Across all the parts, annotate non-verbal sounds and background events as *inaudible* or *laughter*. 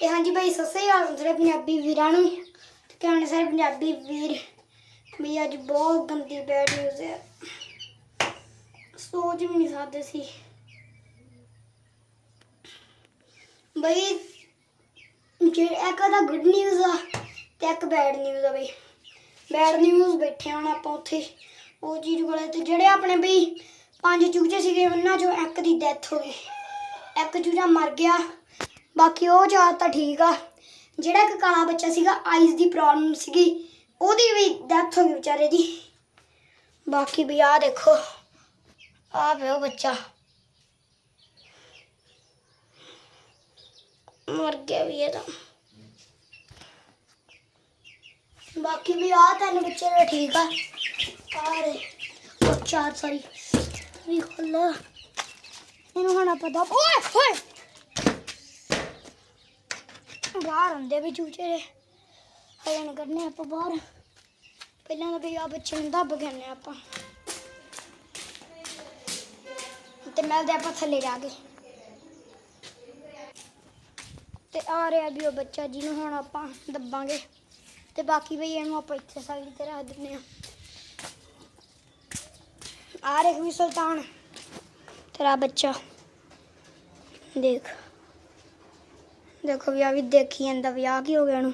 ਤੇ ਹਾਂਜੀ ਭਾਈ ਸ਼੍ਰੀ ਅਕਾਲ। ਸਾਰੇ ਪੰਜਾਬੀ ਵੀਰਾਂ ਨੂੰ। ਤੇ ਕਹਿੰਦੇ ਸਾਰੇ, ਪੰਜਾਬੀ ਵੀਰ, ਵੀ ਅੱਜ ਬਹੁਤ ਗੰਦੀ ਬੈਡ ਨਿਊਜ਼ ਹੈ। ਸੋਚ ਵੀ ਨਹੀਂ ਸਕਦੇ ਸੀ। ਬਈ, ਜੇ ਇੱਕ ਦਾ ਗੁੱਡ ਨਿਊਜ਼ ਆ ਤੇ ਇੱਕ ਬੈਡ ਨਿਊਜ਼ ਆ ਬਈ। ਬੈਡ ਨਿਊਜ਼ ਬੈਠੇ ਹੁਣ ਆਪਾਂ ਉੱਥੇ। ਉਹ ਚੀਜ਼ ਕੋਲੇ ਤੇ ਜਿਹੜੇ ਆਪਣੇ ਬਈ ਪੰਜ ਚੂਚੇ ਸੀਗੇ, ਉਹਨਾਂ ਚੋਂ ਇੱਕ ਦੀ ਡੈਥ ਹੋ ਗਈ। ਇੱਕ ਚੂਚਾ ਮਰ ਗਿਆ। ਬਾਕੀ ਉਹ ਚਾਰ ਤਾਂ ਠੀਕ ਆ। ਜਿਹੜਾ ਇੱਕ ਕਾਲਾ ਬੱਚਾ ਸੀਗਾ ਆਈਜ਼ ਦੀ ਪ੍ਰੋਬਲਮ ਸੀਗੀ, ਉਹਦੀ ਵੀ ਡੈਥ ਹੋ ਗਈ ਵਿਚਾਰੇ ਦੀ। ਬਾਕੀ ਵੀ ਆ ਦੇਖੋ ਆ ਉਹ ਬੱਚਾ। ਮਰ ਗਿਆ ਵੀ ਇਹਦਾ ਬਾਕੀ ਵੀ ਆ ਤਿੰਨ ਬੱਚੇ ਤਾਂ ਠੀਕ ਆ। ਆ ਉਹ ਚਾਰ ਸਾਰੀ ਵੀ ਖੁੱਲਾ ਇਹਨੂੰ ਹੁਣ ਪਤਾ ਓਏ ਓਏ! ਬਾਹਰ ਆਉਂਦੇ ਵੀ ਚੂਚੇ ਦੇ। ਹਲਣ ਕਰਨੇ ਆਪਾਂ ਬਾਹਰ। ਪਹਿਲਾਂ ਤਾਂ ਵੀ ਆ ਬੱਚੇ ਨੂੰ ਦੱਬ ਗਏ ਆਪਾਂ। ਤੇ ਮਿਲਦੇ ਆਪਾਂ ਥੱਲੇ ਜਾ ਕੇ। ਤੇ ਆ ਰਿਹਾ ਵੀ ਉਹ ਬੱਚਾ ਜਿਹਨੂੰ ਹੁਣ ਆਪਾਂ ਦੱਬਾਂਗੇ। ਤੇ ਬਾਕੀ ਬਈ ਇਹਨੂੰ ਆਪਾਂ ਇੱਥੇ ਸਾਈਡ ਤੇ ਰੱਖ ਦਿੰਨੇ ਆ ਆ ਰਿਹਾ ਵੀ ਸੁਲਤਾਨ। ਤੇਰਾ ਬੱਚਾ। ਦੇਖ। ਦੇਖੋ ਵੀ ਆ ਵੀ ਦੇਖੀ ਜਾਂਦਾ, ਵੀ ਆ ਕੀ ਹੋ ਗਿਆ ਇਹਨੂੰ।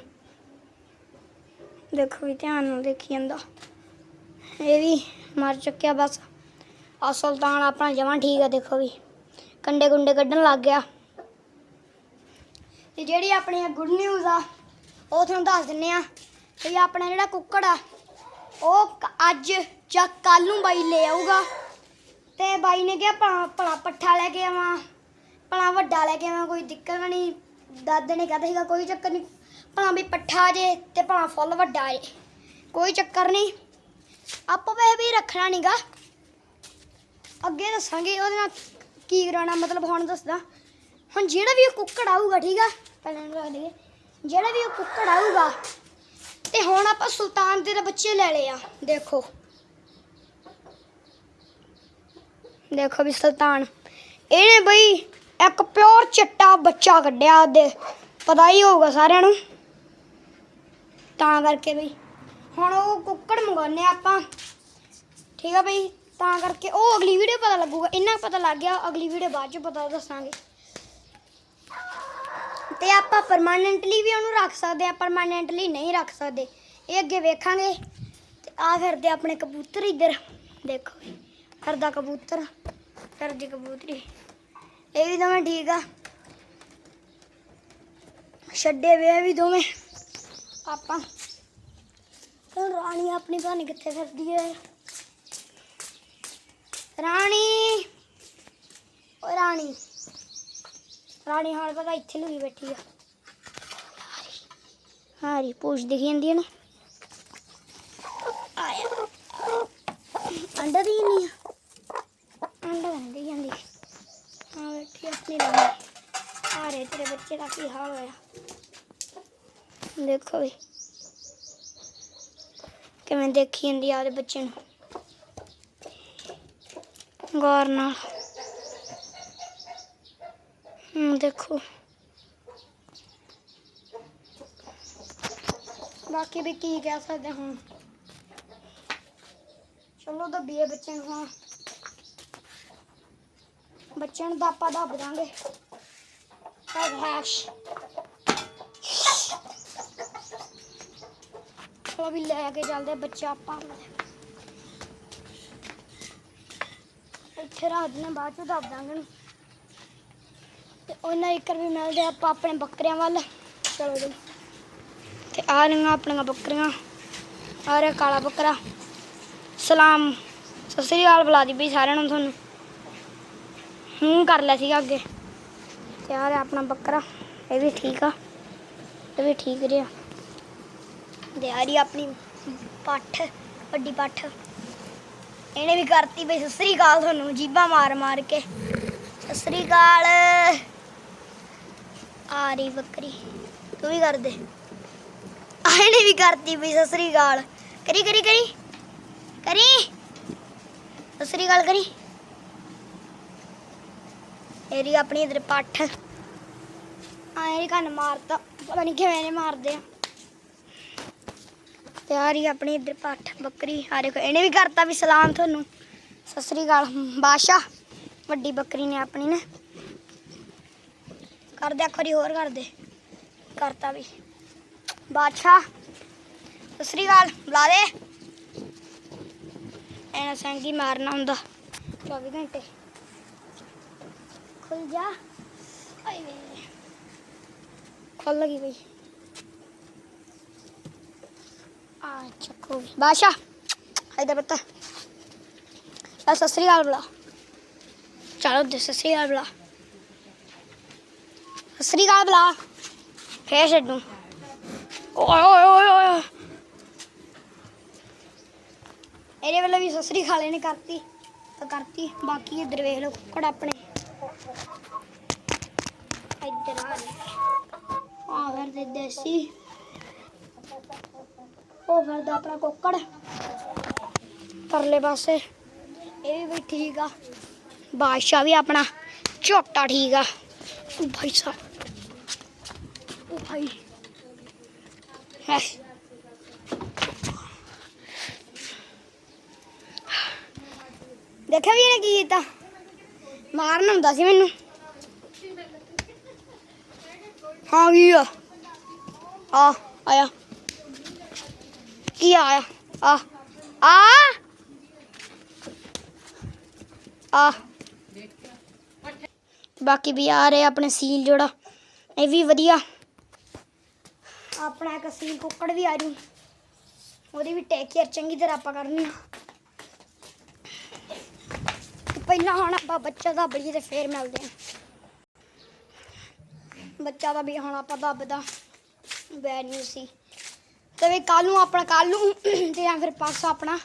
ਦੇਖੋ ਵੀ ਧਿਆਨ ਨਾਲ ਦੇਖੀ ਜਾਂਦਾ। ਇਹ ਵੀ ਮਰ ਚੁੱਕਿਆ ਬਸ। ਆ ਸੁਲਤਾਨ ਆਪਣਾ ਜਮਾਂ ਠੀਕ ਆ, ਦੇਖੋ ਵੀ। ਕੰਡੇ ਕੁੰਡੇ ਕੱਢਣ ਲੱਗ ਗਿਆ। ਤੇ ਜਿਹੜੀ ਆਪਣੀ ਗੁੱਡ ਨਿਊਜ਼ ਆ, ਉਹ ਤੁਹਾਨੂੰ ਦੱਸ ਦਿੰਨੇ ਆ ਵੀ ਆਪਣਾ ਜਿਹੜਾ ਕੁੱਕੜ ਆ, ਉਹ ਅੱਜ ਜਾਂ ਕੱਲ ਨੂੰ ਬਾਈ ਲੈ ਆਊਗਾ। ਤੇ ਬਾਈ ਨੇ ਕਿਹਾ, ਭਲਾ ਭਲਾ ਪੱਠਾ ਲੈ ਕੇ ਆਵਾਂ, ਭਲਾ ਵੱਡਾ ਲੈ ਕੇ ਆਵਾਂ, ਕੋਈ ਦਿੱਕਤ ਨਹੀਂ। ਦਾਦੇ ਨੇ ਕਹਿੰਦਾ ਸੀਗਾ, ਕੋਈ ਚੱਕਰ ਨਹੀਂ ਭਲਾ ਵੀ ਪੱਠਾ ਜੇ ਤੇ ਭਲਾ ਫੁੱਲ ਵੱਡਾ ਜੇ ਕੋਈ ਚੱਕਰ ਨਹੀਂ ਆਪਾਂ ਵੈਸੇ ਵੀ ਰੱਖਣਾ ਨਹੀਂਗਾ ਅੱਗੇ ਦੱਸਾਂਗੇ ਉਹਦੇ ਨਾਲ ਕੀ ਕਰਾਉਣਾ, ਮਤਲਬ ਹੁਣ ਦੱਸਦਾ। ਹੁਣ ਜਿਹੜਾ ਵੀ ਉਹ ਕੁੱਕੜ ਆਊਗਾ, ਠੀਕ ਆ? ਪਹਿਲਾਂ ਇਹਨੂੰ ਰੱਖ ਦਈਏ ਜਿਹੜਾ ਵੀ ਉਹ ਕੁੱਕੜ ਆਊਗਾ, ਤੇ ਹੁਣ ਆਪਾਂ ਸੁਲਤਾਨ ਦੇ ਤਾਂ ਬੱਚੇ ਲੈ ਲਏ ਆ, ਦੇਖੋ। ਦੇਖੋ ਵੀ ਸੁਲਤਾਨ, ਇਹਨੇ ਬਈ ਇੱਕ ਬੱਚਾ ਕੱਢਿਆ ਉਹਦੇ। ਪਤਾ ਹੀ ਹੋਊਗਾ ਸਾਰਿਆਂ ਨੂੰ। ਤਾਂ ਕਰਕੇ ਬਈ। ਹੁਣ ਉਹ ਕੁੱਕੜ ਮੰਗਾਉਨੇ ਆ ਆਪਾਂ। ਠੀਕ ਆ ਬਈ? ਤਾਂ ਕਰਕੇ ਉਹ ਅਗਲੀ ਵੀਡੀਓ ਪਤਾ ਲੱਗੂਗਾ। ਇੰਨਾ ਪਤਾ ਲੱਗ ਗਿਆ, ਅਗਲੀ ਵੀਡੀਓ ਬਾਅਦ ਚ ਪਤਾ ਦੱਸਾਂਗੇ। ਤੇ ਆਪਾਂ ਪਰਮਾਨੈਂਟਲੀ ਵੀ ਉਹਨੂੰ ਰੱਖ ਸਕਦੇ ਆ ਪਰਮਾਨੈਂਟਲੀ ਨਹੀਂ ਰੱਖ ਸਕਦੇ। ਇਹ ਅੱਗੇ ਵੇਖਾਂਗੇ। ਤੇ ਆ ਫਿਰਦੇ ਆਪਣੇ ਕਬੂਤਰ ਇੱਧਰ। ਦੇਖੋ ਫਿਰਦਾ ਕਬੂਤਰ, ਫਿਰਦੀ ਕਬੂਤਰੀ। ਇਹ ਵੀ ਦੋਵੇਂ ਠੀਕ ਆ। ਛੱਡੇ ਵੇ ਵੀ ਦੋਵੇਂ। ਆਪਾਂ। ਹੁਣ ਰਾਣੀ ਆਪਣੀ ਪਤਾ ਕਿੱਥੇ ਫਿਰਦੀ ਹੈ ਰਾਣੀ। ਓ ਰਾਣੀ। ਰਾਣੀ ਹਾਲ ਪਤਾ ਇੱਥੇ ਲੁਕੀ ਬੈਠੀ ਆ। ਹਾਰੀ ਪੂਛ ਦਿਖੀ ਜਾਂਦੀ ਹੈ ਨਾ। ਆਇਆ। ਅੰਡਾ ਦੀ ਨਹੀਂ ਆ। ਅੰਡਾ ਨਹੀਂ ਜਾਂਦੀ। ਹਾਂ ਬੈਠੀ ਆਪਣੀ ਰਾਣੀ। ਆ ਰਹੇ ਤੇਰੇ ਬੱਚੇ ਦਾ ਕੀ ਹਾਲ ਹੋਇਆ? ਦੇਖੋ ਵੀ ਕਿਵੇਂ ਦੇਖੀ ਜਾਂਦੀ ਆ ਉਹਦੇ ਬੱਚੇ ਨੂੰ। ਗੌਰ ਨਾਲ। ਹਮ, ਦੇਖੋ। ਬਾਕੀ ਵੀ ਕੀ ਕਹਿ ਸਕਦੇ ਹੁਣ ਚਲੋ ਦੱਬੀਏ ਬੱਚੇ ਨੂੰ ਹੁਣ। ਬੱਚਿਆਂ ਨੂੰ ਤਾਂ ਦੱਬ ਦਾਂਗੇ। ਹੈਸ਼ ਚਲੋ ਵੀ ਲੈ ਕੇ ਚੱਲਦੇ ਬੱਚਾ ਆਪਾਂ ਇੱਥੇ ਰਾਤ ਨੇ ਬਾਅਦ ਚ ਦੱਬ ਦਾਂਗੇ ਤੇ ਉਹਨਾਂ ਇੱਕ ਵੀ ਮਿਲਦੇ ਆਪਾਂ ਆਪਣੇ ਬੱਕਰਿਆਂ ਵੱਲ। ਚਲੋ ਜੀ। ਤੇ ਆ ਰਹੀਆਂ ਆਪਣੀਆਂ ਬੱਕਰੀਆਂ। ਆ ਰਿਹਾ ਕਾਲਾ ਬੱਕਰਾ। ਸਲਾਮ। ਸਤਿ ਸ੍ਰੀ ਅਕਾਲ ਬੁਲਾ ਦੀ ਵੀ ਸਾਰਿਆਂ ਨੂੰ ਤੁਹਾਨੂੰ। ਹੂੰ ਕਰ ਲਿਆ ਸੀਗਾ ਅੱਗੇ। ਤੇ ਆ ਰਿਹਾ ਆਪਣਾ ਬੱਕਰਾ। ਇਹ ਵੀ ਠੀਕ ਆ। ਇਹ ਵੀ ਠੀਕ ਰਿਹਾ। ਤੇ ਆਪਣੀ ਪੱਠ, ਵੱਡੀ ਪੱਠ। ਇਹਨੇ ਵੀ ਕਰਤੀ ਬਈ, ਸਤਿ ਸ੍ਰੀ ਅਕਾਲ ਤੁਹਾਨੂੰ ਜੀਬਾਂ ਮਾਰ ਮਾਰ ਕੇ। ਸਤਿ ਸ੍ਰੀ ਅਕਾਲ। ਆ ਰਹੀ ਬੱਕਰੀ, ਤੂੰ ਵੀ ਕਰ ਦੇ। ਆ, ਇਹਨੇ ਵੀ ਕਰਤੀ ਬਈ, ਸਤਿ ਸ੍ਰੀ ਅਕਾਲ। ਕਰੀ ਕਰੀ ਕਰੀ। ਕਰੀ। ਸਤਿ ਸ੍ਰੀ ਅਕਾਲ, ਕਰੀ। ਇਹਦੀ ਆਪਣੀ ਇਧਰ ਪੱਠ। ਆਏ ਕੰਨ ਮਾਰਤਾ, ਪਤਾ ਨਹੀਂ ਕਿਵੇਂ ਨੇ ਮਾਰਦੇ ਆ। ਤੇ ਆ ਰਹੀ ਆਪਣੀ ਇੱਧਰ ਪੱਠ ਬੱਕਰੀ ਆ ਦੇਖੋ ਇਹਨੇ ਵੀ ਕਰਤਾ ਵੀ ਸਲਾਮ ਤੁਹਾਨੂੰ। ਸਤਿ ਸ੍ਰੀ ਅਕਾਲ। ਬਾਦਸ਼ਾਹ, ਵੱਡੀ ਬੱਕਰੀ ਨੇ ਆਪਣੀ ਨੇ। ਕਰਦੇ ਆ ਖਰੀ ਹੋਰ ਕਰਦੇ। ਕਰਤਾ ਵੀ। ਬਾਦਸ਼ਾਹ, ਸਤਿ ਸ੍ਰੀ ਅਕਾਲ। ਬੁਲਾ ਦੇ। ਐਨਾ ਸੰਗੀ ਮਾਰਨਾ ਹੁੰਦਾ। 24 ਘੰਟੇ। ਖੁੱਲ ਜਾ। ਆਏ ਵੇ। ਖੁੱਲ ਗਈ ਬਈ। ਆ ਚੱਕੋ ਬਾਸ਼ਾ ਇਧਰ ਬੱਤਾ ਆ ਸਤਿ ਸ੍ਰੀ ਅਕਾਲ ਚਲੋ ਦੇ ਸਤਿ ਸ੍ਰੀ ਅਕਾਲ ਬੁਲਾ। ਸਤਿ ਸ੍ਰੀ ਫੇਰ ਛੱਡੂ। ਓਏ ਓਏ ਓਏ ਓਏ ਇਹਦੇ ਵੱਲੋਂ ਵੀ ਸਤਿ ਖਾਲੇ ਨੇ ਕਰਤੀ। ਤਾਂ ਕਰਤੀ। ਬਾਕੀ ਇੱਧਰ ਵੇਖ ਲਓ ਕੁੱਕੜ ਆਪਣੇ। ਇੱਧਰ ਆ। ਆ ਫਿਰ ਦੇਸੀ। ਉਹ ਫਿਰਦਾ ਆਪਣਾ ਕੁੱਕੜ। ਪਰਲੇ ਪਾਸੇ। ਇਹ ਵੀ ਠੀਕ ਆ। ਬਾਦਸ਼ਾਹ ਵੀ ਆਪਣਾ ਝੋਟਾ ਠੀਕ ਆ। ਉਹ ਭਾਈ ਸਾਹਿਬ। ਉਹ ਭਾਈ। ਹੈ। ਦੇਖਿਆ ਵੀ ਇਹਨੇ ਕੀ ਕੀਤਾ? ਮਾਰਨ ਹੁੰਦਾ ਸੀ ਮੈਨੂੰ। ਹਾਂ ਕੀ ਆ। ਆ, ਆਇਆ। ਕੀ ਆਇਆ ਆ। ਆ। ਆ। ਬਾਕੀ ਵੀ ਆ ਰਹੇ ਆਪਣੇ ਸੀਲ ਜਿਹੜਾ। ਇਹ ਵੀ ਵਧੀਆ। ਆਪਣਾ ਇੱਕ ਸੀਲ ਕੁੱਕੜ ਵੀ ਆ ਜੂ। ਉਹਦੀ ਵੀ ਟੇਕ ਕੇਅਰ ਚੰਗੀ ਤਰ੍ਹਾਂ ਆਪਾਂ ਕਰਨੀ ਆ। ਪਹਿਲਾਂ ਹੁਣ ਆਪਾਂ ਬੱਚਾ ਦਾ ਬੜੀ ਤੇ ਫੇਰ ਮਿਲਦੇ ਆ। ਬੱਚਾ ਦਾ ਵੀ ਹੁਣ ਆਪਾਂ ਦੱਬਦਾ। ਬੈਡ ਨਿਊਜ਼ ਸੀ। ਤੇ ਵੀ ਕੱਲ ਨੂੰ ਆਪਣਾ ਕੱਲ ਨੂੰ *clears throat* ਤੇ ਜਾਂ ਫਿਰ ਪਾਸਾ ਆਪਣਾ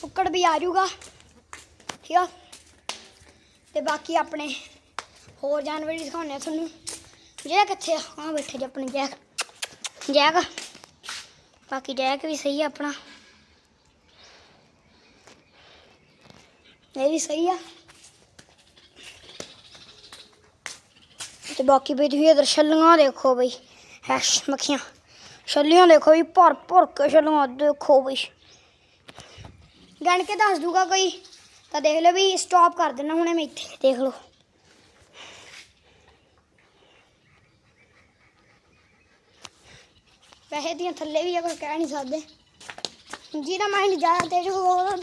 ਕੁੱਕੜ ਵੀ ਆ ਜਾਊਗਾ। ਠੀਕ ਆ? ਤੇ ਬਾਕੀ ਆਪਣੇ ਹੋਰ ਜਾਨਵਰ ਵੀ ਦਿਖਾਉਂਦੇ ਆ ਤੁਹਾਨੂੰ। ਜੈਕ ਕਿੱਥੇ ਆ ਹਾਂ ਬੈਠੇ ਜੀ ਆਪਣੇ ਜੈਕ। ਜੈਕ, ਬਾਕੀ ਜੈਕ ਵੀ ਸਹੀ ਆ ਆਪਣਾ। ਇਹ ਵੀ ਸਹੀ ਆ। ਤੇ ਬਾਕੀ ਵੀ ਤੁਸੀਂ ਇਧਰ ਛੱਲੀਆਂ ਦੇਖੋ ਬਈ, ਹੈਸ਼ ਮੱਖੀਆਂ। ਛੱਲੀਆਂ ਦੇਖੋ ਵੀ ਭਰ ਭਰ ਕੇ ਛੱਲੀਆਂ, ਦੇਖੋ ਬਈ ਗਣ ਕੇ ਦੱਸ ਦੂਗਾ ਕੋਈ, ਤਾਂ ਦੇਖ ਲਓ ਵੀ ਸਟਾਪ ਕਰ ਦੇਣਾ ਹੁਣੇ ਮੈਂ ਇੱਥੇ, ਦੇਖ ਲਓ। ਵੈਸੇ ਦੀਆਂ ਥੱਲੇ ਵੀ ਆ, ਕੋਈ ਕਹਿ ਨਹੀਂ ਸਕਦੇ। ਜਿਹਦਾ ਮਾਈਂਡ ਜ਼ਿਆਦਾ ਤੇਜ਼ ਹੋਊਗਾ